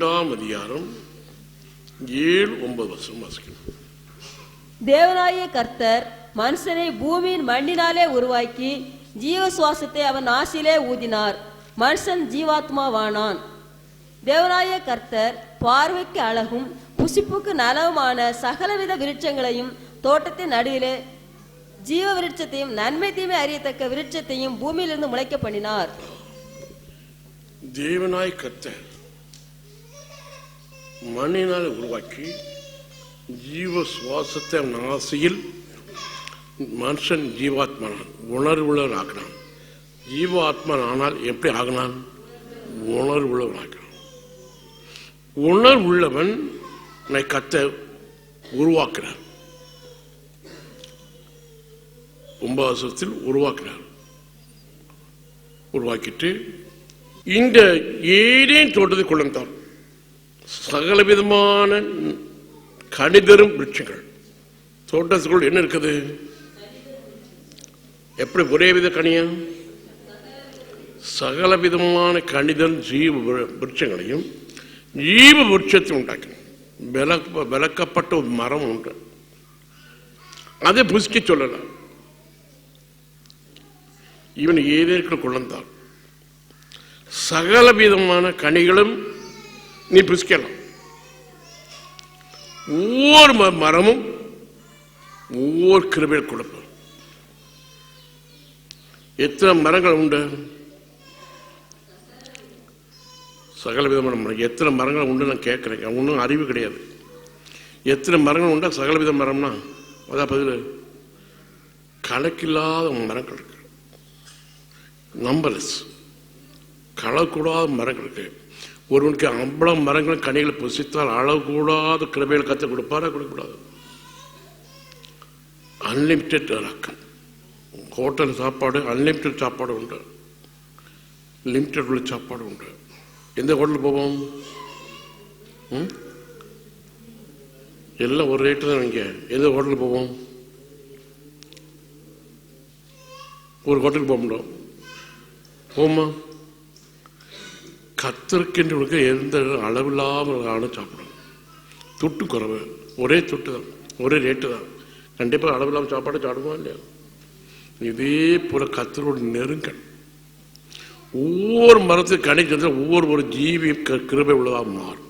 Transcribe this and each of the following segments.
ஆதியம் புஸ்தகம் ரெண்டாம் அதிகாரம் ஏழு ஒன்பது வருஷம் வாசிக்கணும். தேவனாகிய கர்த்தர் மனுஷனை பூமியின் மண்ணினாலே உருவாக்கி ஜீவ சுவாசத்தை அவன் நாசிலே ஊதினார். மனுஷன் ஜீவாத்மாவானான். தேவனாகிய கர்த்தர் பார்வைக்கு அழகும் புசிப்புக்கு நலவுமான சகலவித விருட்சங்களையும் தோட்டத்தின் நடுவிலே ஜீவ விருட்சத்தையும் நன்மை தீமை அறியத்தக்க விருட்சத்தையும் பூமியிலிருந்து முளைக்க பண்ணினார். தேவனாய் கர்த்தர் மண்ணினால் உருவாக்கி ஜீவ சுவாசத்தை நாசியில் ஆசையில் மனுஷன் ஜீவாத்மனான் உணர்வுள்ளவன் ஆக்கினான் ஜீவாத்மன் ஆனால் எப்படி ஆகினான்? உணர்வுள்ளவன் ஆக்கினான் உணர்வுள்ளவன் கத்த உருவாக்குறார். கும்பாசத்தில் உருவாக்குறார். உருவாக்கிட்டு இந்த ஏதேன் தோட்டத்தை கொண்டான் சகலவிதமான கணிதரும் விருட்சங்கள். தோட்டத்துக்குள் என்ன இருக்குது? எப்படி ஒரே வித கனியா? சகல விதமான கணிதம் ஜீவ விருட்சங்களையும் ஜீவ விருட்சத்தை உண்டாக்கணும் விலக்க விளக்கப்பட்ட ஒரு மரம் உண்டு. அதை புசிக்க சொல்லலாம். இவன் ஏதேற்குள் குழந்தான். சகல விதமான கனிகளும் நீ புசிக்கலாம் ஒவ்வொரு ம- மரமும் ஒவ்வொரு கிருபையில் கொடுப்போம் எத்தனை மரங்கள் உண்டு? சகல விதமான மரம். எத்தனை மரங்கள் உண்டு நான் கேட்குறேன். ஒன்றும் அறிவு கிடையாது. எத்தனை மரங்கள் உண்டா? சகல வித மரம்னா அதான் பதில் கணக்கில்லாத மரங்கள் இருக்கு. நம்பர்ஸ் கலக்கூடாத மரங்கள் இருக்கு. ஒருவனுக்கு அம்பளம் மரங்கள் கனிகளை புசித்தால் அளவுக்கூடாத கிருபையில் கற்றுக் கொடுப்பாரா? கொடுக்கக்கூடாது. அன்லிமிட்டெட் ரக்கம் ஹோட்டல் சாப்பாடு அன்லிமிட்டெட் சாப்பாடு உண்டு. லிமிட்டெட் உள்ள சாப்பாடு உண்டு. எந்த ஹோட்டல் போவோம்? ம்? எல்லாம் ஒரு ரேட்டு தான் இங்கே எந்த ஹோட்டலுக்கு போவோம்? ஒரு ஹோட்டலுக்கு போக முடியும். போமா கத்திருக்கின்றவர்களுக்கு எந்த அளவில்லாமல் சாப்பிடும் துட்டு குறைவு ஒரே துட்டு தான் ஒரே ரேட்டு தான். கண்டிப்பாக அளவில்லாமல் சாப்பாடு சாப்பிடுவோம் இல்லையா? இதே போல கத்தரோட நெருங்கல். ஒவ்வொரு மரத்துக்கு கனி செஞ்சா ஒவ்வொரு ஒரு ஜீவி க- கிருபை உள்ளதாக மாறும்.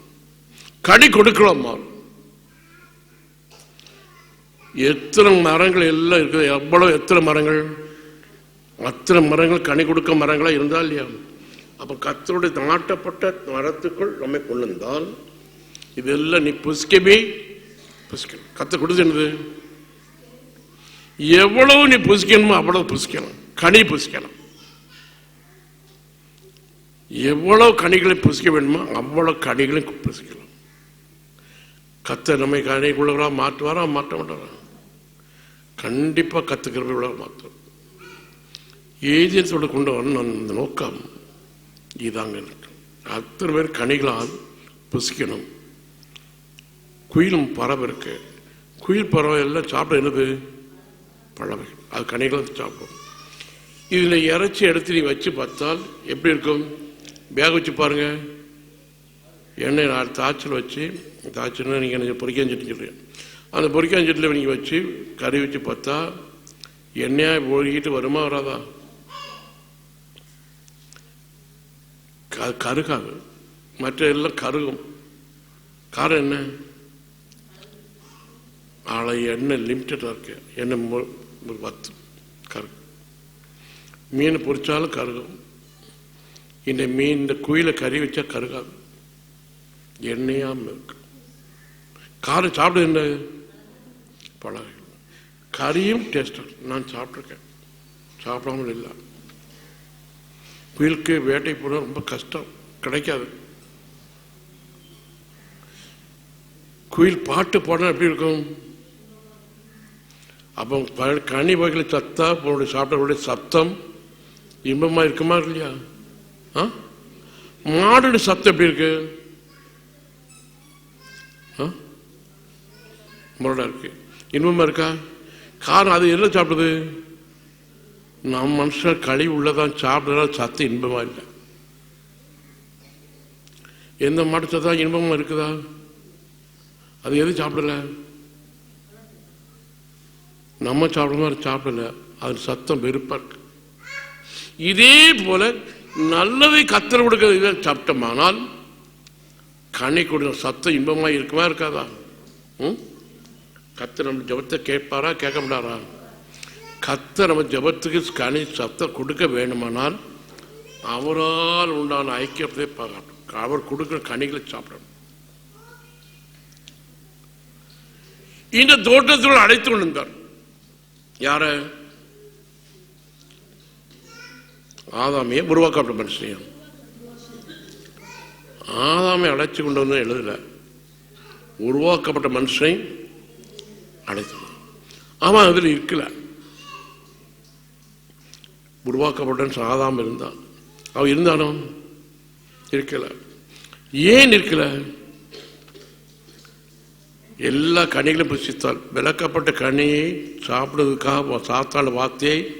கனி கொடுக்கலாம் மாறும். எத்தனை மரங்கள் எல்லாம் இருக்குது எவ்வளவு எத்தனை மரங்கள்? அத்தனை மரங்கள் கனி கொடுக்க மரங்களா இருந்தா இல்லையா? அப்போ கத்தருடைய நாட்டப்பட்ட மரத்துக்குள் நம்மை கொண்டு வந்தால் இதெல்லாம் நீ புசிக்கவே புசிக்கணும் கத்த கொடுத்து என்னது? எவ்வளவு நீ புசிக்கணுமோ அவ்வளவு புசிக்கலாம். கனி புசிக்கலாம். எவ்வளவு கனிகளை புசிக்க வேண்டுமோ அவ்வளவு கனிகளை புசிக்கலாம். கத்த நம்மை கனிக்குள்ளவரா மாற்றுவாரா மாற்ற மாட்டாரா? கண்டிப்பா கத்துக்கிறவர்களா மாற்றுவோம் ஏஜென்ஸோட கொண்டு வரணும் அந்த நோக்கம். இதாங்க அத்தனை பேர் கனிகளால் புசிக்கணும். குயிலும் பறவை இருக்கு. குயில் பறவை எல்லாம் சாப்பிட என்னது? பழவை அது கனிகளை சாப்பிடும். இதில் இறைச்சி எடுத்து நீ வச்சு பார்த்தால் எப்படி இருக்கும்? பேக் வச்சு பாருங்க. எண்ணெய் நாலு தாய்ச்சல் வச்சு தாய்ச்சல்னா நீங்கள் பொறிக்காஞ்சட்டி சொல்லுங்க அந்த பொறிக்காஞ்சட்டில் நீங்கள் வச்சு கறி வச்சு பார்த்தா எண்ணெயாக ஒழுகிட்டு வருமா வராதா? கருகாது. மற்ற எல்லாம் கருகும். காரணம் என்ன? ஆளை எண்ணெய் லிமிட்டடாக இருக்கு? எண்ணெய் பத்து கரு மீன் பொரிச்சாலும் கருகும். இந்த மீன் இந்த குயில கறி வச்சா கருகாது. எண்ணெயாம இருக்கு காரம் சாப்பிடு என்ன? பழக கறியும் டேஸ்டாக நான் சாப்பிட்ருக்கேன் சாப்பிடாமல் இல்லை. குயிலுக்கு வேட்டை போட ரொம்ப கஷ்டம். கிடைக்காது. குயில் பாட்டு பாடினா எப்படி இருக்கும்? அப்போ ப- கனி வகைகளை சத்தா உன்னுடைய சாப்பிட்டவருடைய சத்தம் இன்பமாக இருக்குமா இல்லையா? ஆ? மாடுடைய சத்தம் எப்படி இருக்கு? ஆ? முரடா இருக்கு. இன்பமா இருக்கா? காரணம் அது என்ன சாப்பிடுது? நம்ம மனுஷன் கழிவு உள்ளதான் சாப்பிடுறா சத்து இன்பமா இல்லை. எந்த மாட்டு சத்தம் இன்பமா இருக்குதா? அது எது சாப்பிடல? நம்ம சாப்பிடற மாதிரி சாப்பிடல. அது சத்தம் வெறுப்பா இருக்கு. இதே போல நல்லதை கத்தர் கொடுக்கறது சாப்பிட்டோமானால் கண்ணை கொடுக்க சத்தம் இன்பமா இருக்குமா இருக்காதா? ம்? கத்தர் நம்ம ஜபத்தை கேட்பாரா கேட்க மாட்டாரா? கத்த நம்ம ஜபத்துக்கு கனி சத்தம் கொடுக்க வேணுமானால் அவரால் உண்டான ஐக்கியத்தை பார்க்கணும் அவர் கொடுக்கிற கனிகளை சாப்பிடணும். இந்த தோட்டத்தில் அழைத்து கொண்டிருந்தார். யார? ஆதாமியை உருவாக்கப்பட்ட மனுஷன் ஆதாமை அழைச்சி கொண்டு வந்து எழுதல. உருவாக்கப்பட்ட மனுஷனை அழைத்து அவன் அதில் இருக்கலை. உருவாக்கப்பட்டன்னு ஆதாம் இருந்தான். அவன் இருந்தானோ? இருக்கல. ஏன் இருக்கல? எல்லா கனிகளும் புசித்தால் விளக்கப்பட்ட கனியை சாப்பிடுறதுக்காக சாத்தான வார்த்தையை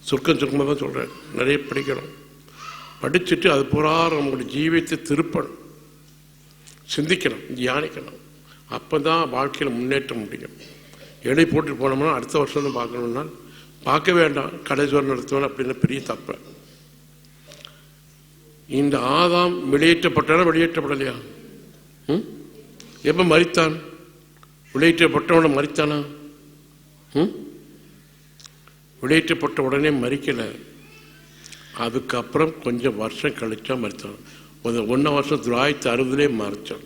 சுருக்கம் சுருக்கமாக தான் சொல்கிறேன் நிறைய படிக்கணும் படிச்சுட்டு அது பூரா நம்மளுடைய ஜீவியத்தை திருப்பணும். சிந்திக்கணும். தியானிக்கணும். அப்போ தான் வாழ்க்கையில் முன்னேற்ற முடியும். எடை போட்டு போனோம்னா அடுத்த வருஷம் தான் பார்க்கணுன்னா பார்க்க வேண்டாம் கடைசி வரை அப்படின்னு பெரிய தப்பு. இந்த ஆதாம் வெளியேற்றப்பட்டானா வெளியேற்றப்படலையா? ம்? எப்போ மறித்தான் வெளியேற்றப்பட்டவன மறித்தானா ம்? வெளியேற்றப்பட்ட உடனே மறிக்கல அதுக்கப்புறம் கொஞ்சம் வருஷம் கழிச்சா மறித்தான் ஒரு ஒன்றாம் வருஷம் தொள்ளாயிரத்தி அறுபதுலேயே மறிச்சான்.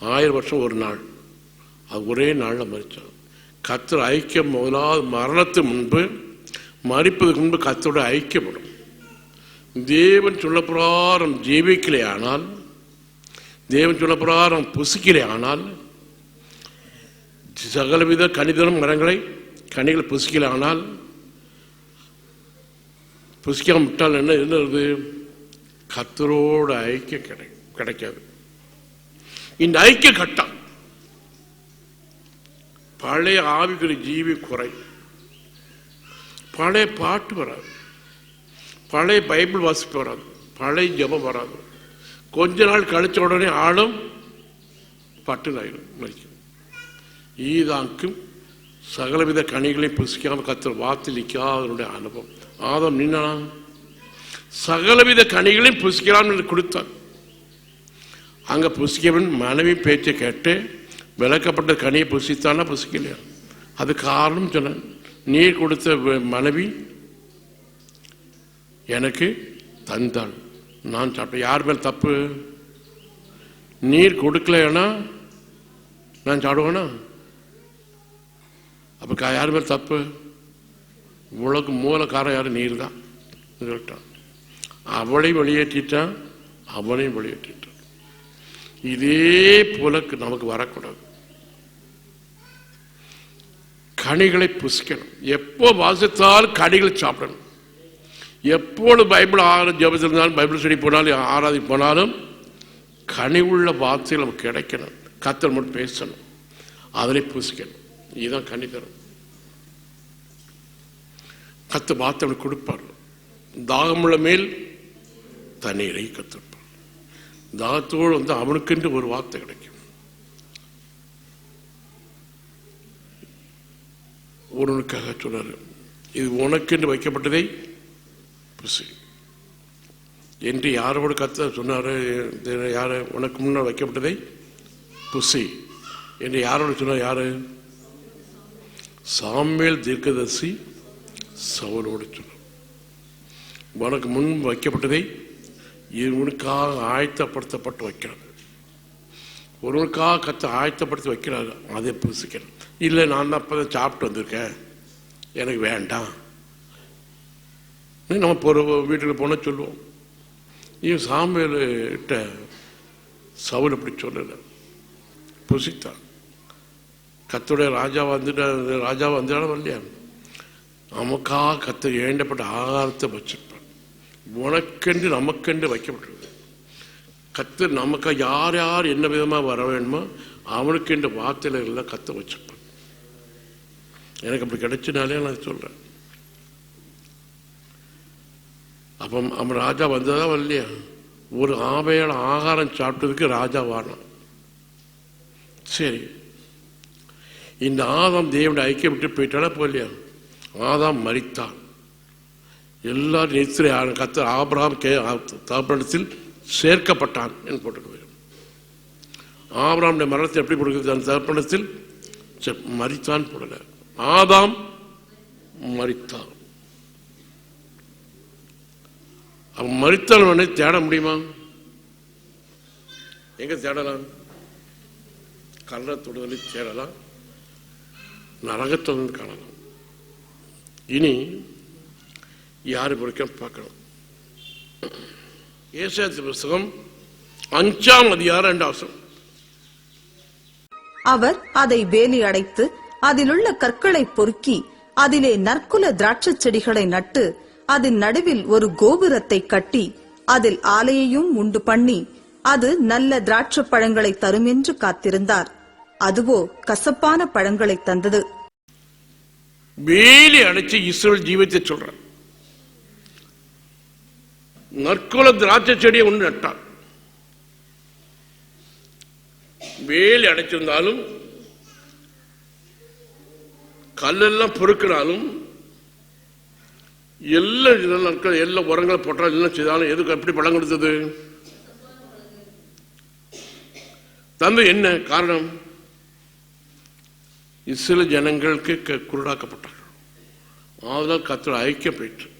ஆயிரம் வருஷம் ஒரு நாள். அது ஒரே நாளில் மறித்தான் கத்தர் ஐக்கியம் முதலாவது மரணத்து முன்பு மறிப்பதற்கு முன்பு கத்தோடு ஐக்கியப்படும். தேவன் சொல்ல பிரகாரம் ஜீவிக்கலே ஆனால் தேவன் சொல்ல பிரகாரம் புசிக்கலே ஆனால் சகலவித கணிதம் மரங்களை கனிகள் புசிக்கல ஆனால் புசிக்காம விட்டால் என்ன என்னது வருது? கத்தரோட ஐக்கியம் கிடை கிடைக்காது. இந்த ஐக்கிய கட்டம் பழைய ஆவிகளின் ஜீவி குறை. பழைய பாட்டு வராது. பழைய பைபிள் வாசிப்பு வராது. பழைய ஜெபம் வராது. கொஞ்ச நாள் கழிச்ச உடனே ஆளும் பட்டுனாயிடும் மறிக்கும் ஈதாக்கும் சகலவித கனிகளையும் புசிக்காமல் கத்தர் வாத்திலிக்காதனுடைய அனுபவம். ஆதம் நின்னா? சகலவித கனிகளையும் புசிக்கலாம் என்று கொடுத்தார் அங்க புசிக்கவன் மனைவி பேச்சை கேட்டு விளக்கப்பட்ட கனியை புசித்தானா புசிக்கலையா? அது காரணம் சொன்னான். நீர் கொடுத்த வ- மனைவி எனக்கு தந்தாள். நான் சாப்பிட்டேன். யார் மேல் தப்பு? நீர் கொடுக்கலன்னா நான் சாப்பிடுவேனா? அப்போ யார் மேல் தப்பு? உலக காரம் யார்? நீர் தான் சொல்லிட்டான் அவளை வெளியேற்றிட்டான். அவனையும் வெளியேற்றிட்டான். இதே போல நமக்கு வரக்கூடாது. கனிகளை புசிக்கணும். எப்போ வாசித்தாலும் கனிகளை சாப்பிடணும். எப்போது பைபிள் ஆறு ஜபத்தில் இருந்தாலும் பைபிள் ஸ்டடி போனாலும் ஆராதி போனாலும் கனி உள்ள வார்த்தைகள் நமக்கு கிடைக்கணும். கத்தர் மட்டும் பேசணும். அதனை புசிக்கணும். இதுதான் கனி தரும். கத்து வார்த்தை அவனுக்கு கொடுப்பார். தாகமுள்ள மேல் தண்ணீரை கத்திருப்பார் தாகத்தோடு வந்து அவனுக்கென்று ஒரு வார்த்தை கிடைக்கும். ஒருவனுக்காக சொன்னார் இது உனக்கென்று வைக்கப்பட்டதை பிசு. என்று யாரோட கத்த சொன்னார்? யார்? உனக்கு முன்னால் வைக்கப்பட்டதை புசி. என்று யாரோட சொன்னார்? யாரு? சாமியல் தீர்க்கதர்சி சவுலோடு சொன்னார். உனக்கு முன் வைக்கப்பட்டதை இவனுக்காக ஆயத்தப்படுத்தப்பட்டு வைக்கிறான் ஒருவருக்காக கற்று ஆயத்தப்படுத்தி வைக்கிறாரு. அதே புதுசுக்கிறேன் இல்லை நான் தான் அப்போ சாப்பிட்டு வந்திருக்கேன். எனக்கு வேண்டாம். நம்ம போகிற வீட்டுக்கு போனால் சொல்லுவோம். இவன் சாமியிட்ட சவுல் அப்படி சொல்லலை. புசித்தான். கத்துடைய ராஜா வந்துட்டு ராஜா வந்தாலும் வரலையா? நமக்காக கத்த ஏண்டப்பட்ட ஆகாரத்தை வச்சிருப்பான் உனக்கென்று நமக்கென்று வைக்கப்பட்டிருக்கு கத்து நமக்கு யார் யார் என்ன விதமாக வர வேணுமோ அவனுக்கென்று வார்த்தையில எல்லாம் கத்த வச்சிருப்பான் எனக்கு அப்படி கிடைச்சினாலே நான் சொல்கிறேன் அப்போ அவன் ராஜா வந்ததா வரலையா? ஒரு ஆமையால் ஆகாரம் சாப்பிட்டதுக்கு ராஜா வாரம் சரி. இந்த ஆதாம் தேவனுடைய ஐக்கியம் விட்டு போயிட்டாலே போகலையா? ஆதாம் மறித்தான் எல்லாரும் நித்திரை கத்த ஆபராம் கே தாபனத்தில் சேர்க்கப்பட்டான் என்று போட்டுக்க ஆபராமுடைய மரணத்தை எப்படி கொடுக்குறது அந்த தர்ப்பணத்தில்? மறித்தான் மரித்தான் போடல. ஆதாம் மரித்தான் அவன் மரித்தவனை தேட முடியுமா? எங்க தேடலாம்? கள்ளத்தொடுதலை தேடலாம். நரகத்திலிருந்து காணலாம். இனி யார் பிடிக்க பார்க்கணும்? ஏசாயத்து புஸ்தகம் அஞ்சாம் அதிகாரம் ரெண்டாவது அவர் அதை வேலி அடைத்து அதிலுள்ள கற்களை பொறுக்கி அதிலே நற்குல திராட்சைச் செடிகளை நட்டு அதன் நடுவில் ஒரு கோபுரத்தை கட்டி அதில் ஆலையையும் உண்டு பண்ணி அது நல்ல திராட்சைப் பழங்களை தரும் என்று காத்திருந்தார். அதுவோ கசப்பான பழங்களை தந்தது. வேலி அடைச்சு இஸ்ரேல் ஜீவத்தை சொல்றார். நற்குல திராட்சை செடியை ஒன்று நட்டார் வேலி அடைச்சிருந்தாலும் கல்லெல்லாம் பொறுக்கினாலும் எல்லா இதெல்லாம் எல்லா உரங்களை போட்டால் எல்லாம் செய்தாலும் எதுக்கு எப்படி பழம் கொடுத்தது? தந்து என்ன காரணம்? சில ஜனங்களுக்கு க- குருடாக்கப்பட்டார்கள். அதெல்லாம் கத்தர் ஐக்கியம் போயிட்டு